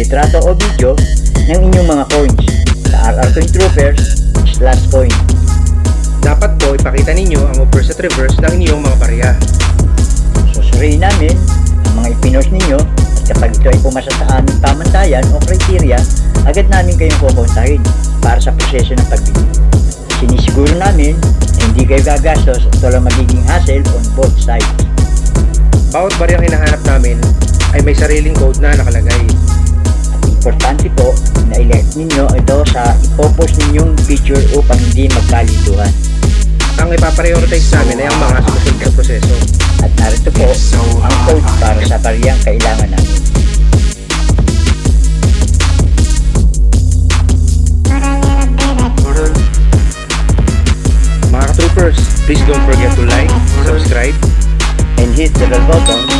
litrato o video ng inyong mga coins sa RR Coin Troopers slash coin. Dapat po ipakita ninyo ang reverse at reverse ng inyong mga barya. Susuriin namin ang mga ipinost ninyo at kapag ito ay pumasa sa aming pamantayan o criteria, agad namin kayong kukontahin para sa proseso ng pagbili. Sinisiguro namin na hindi kayo gagastos at walang magiging hassle on both sides. Bawat baryang hinahanap namin ay may sariling code na nakalagay. At importante po na ilike ninyo ito sa ipopost ninyong picture upang hindi magkalituhan. Ang ipaprioritize namin ay ang mga susunod na proseso. At narito po ang code para sa bariyang kailangan namin. Mga troopers, please don't forget to like, subscribe, And hit the bell button